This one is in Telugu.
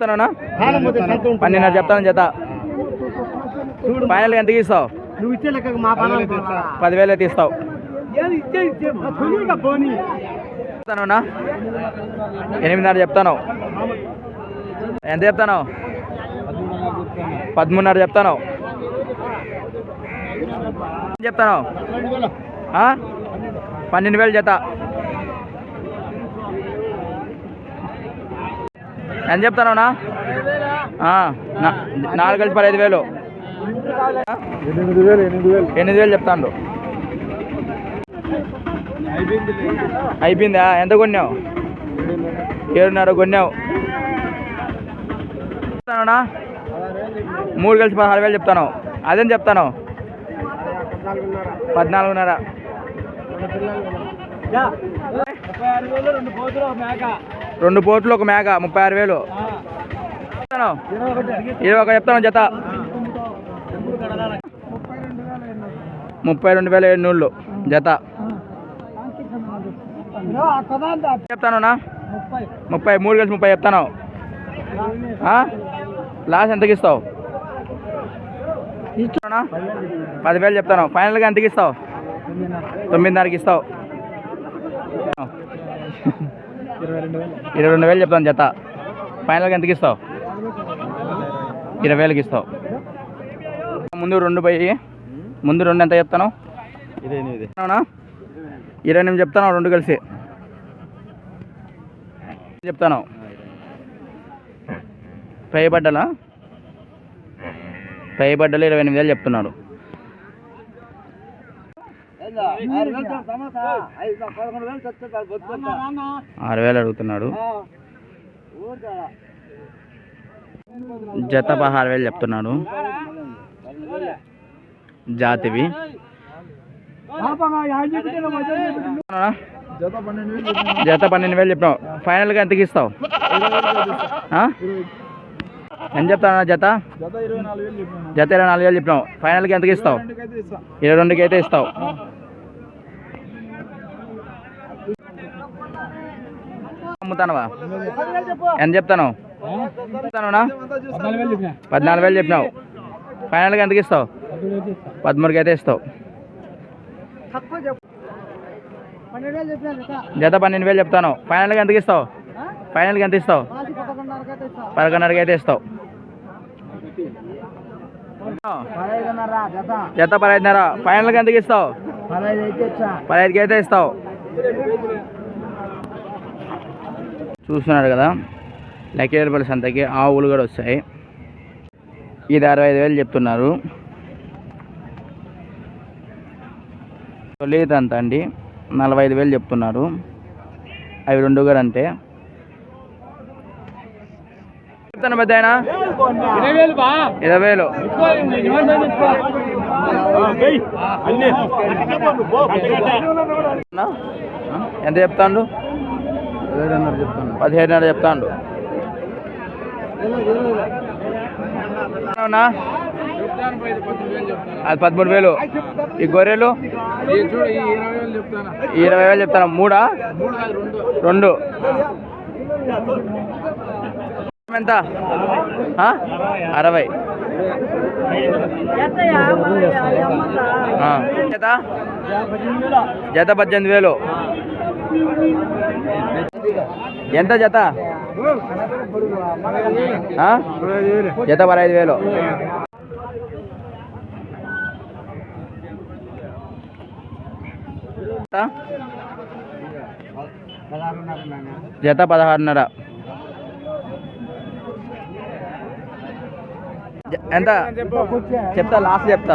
చెప్తానా పన్నెండున్నర చెప్తాను జత ఫైనల్ ఎంతకి ఇస్తావు? నువ్వు ఇచ్చే లెక్క మా పని పదివేలు అయితే ఇస్తావు. ఎనిమిదిన్నర చెప్తాను ఎంత చెప్తాను పదమూడున్నర చెప్తాను చెప్తాను? పన్నెండు వేలు జత ఎంత చెప్తానవునా నాలుగు కలిసి పదహైదు వేలు. ఆ? ఎనిమిది వేలు. చెప్తాను అయిపోయిందా? ఎంత కొన్నావు? ఏడున్నర కొన్నావు. చెప్తానా మూడు కలిసి పదహారు వేలు చెప్తాను. అదేం చెప్తాను? పద్నాలుగున్నర. రెండు పోట్లు ఒక మేక ముప్పై ఆరు వేలు. చెప్తాను ఇరవై ఒక చెప్తాను జత. ముప్పై రెండు వేల ఏడు నూళ్ళు జత. చెప్తాను ముప్పై మూడు కలిసి ముప్పై చెప్తాను. లాస్ట్ ఎంతకి ఇస్తావు? ఇస్తానా పదివేలు చెప్తాను. ఫైనల్గా ఎంతకి ఇస్తావు? తొమ్మిదిన్నరకి ఇస్తావు. ఇరవై రెండు వేలు చెప్తాను జత. ఫైనల్గా ఎంతకి ఇస్తావు? ఇరవై వేలకి ఇస్తావు. ముందు రెండు పోయి ముందు రెండు ఎంత చెప్తాను అవునా ఇరవై ఎనిమిది చెప్తాను రెండు కలిసి. చెప్తాను పై బడ్డలా పై బడ్డలు ఇరవై ఎనిమిది వేలు చెప్తున్నాడు. ఆరు వేలు అడుగుతున్నాడు జత పదహారు వేలు చెప్తున్నాడు. జాతివి? జత పన్నెండు వేలు చెప్పినావు. ఫైనల్గా ఎంతకి ఇస్తావు? ఎంత చెప్తాను జత? జత ఇరవై నాలుగు వేలు చెప్పాను జత ఇరవై నాలుగు వేలు చెప్పినావు. ఫైనల్గా ఎంతకి ఇస్తావు? ఇరవై రెండుకి అయితే ఇస్తావు. అమ్ముతానవా? ఎంత చెప్తాను చెప్తానునా పద్నాలుగు వేలు చెప్పినావు. ఫైనల్గా ఎంతకి ఇస్తావు? పదమూడుకి అయితే ఇస్తావు. జత పన్నెండు వేలు చెప్తాను ఫైనల్గా ఎంతకి ఇస్తావు? ఫైనల్గా ఎంత ఇస్తావు? పదకొండున్నరకి అయితే ఇస్తావు. జత జత పదహైదున్నర. ఫైనల్గా ఎంతకి ఇస్తావు? పదహైదుకి అయితే ఇస్తావు. చూస్తున్నాడు కదా లకేరపల్లి సంతకి ఆవులు కూడా వస్తాయి. ఇది అరవై ఐదు వేలు చెప్తున్నారు. తొలిది అంత అండి నలభై ఐదు వేలు చెప్తున్నారు. అవి రెండు కూడా అంతే. చెప్తాను పెద్ద ఆయన. ఇరవై వేలు? ఎంత చెప్తాండు? పదిహేడున్నర చెప్తాండు. అది పదమూడు వేలు. ఈ గొర్రెలు? ఇరవై వేలు చెప్తాను? మూడా? రెండు. ఎంత? అరవై. జత? జత పద్దెనిమిది వేలు. ఎంత జత? జత పదహైదు వేలు. జత? పదహారున్నర. ఎంత? చెప్తా లాస్ట్ చెప్తా.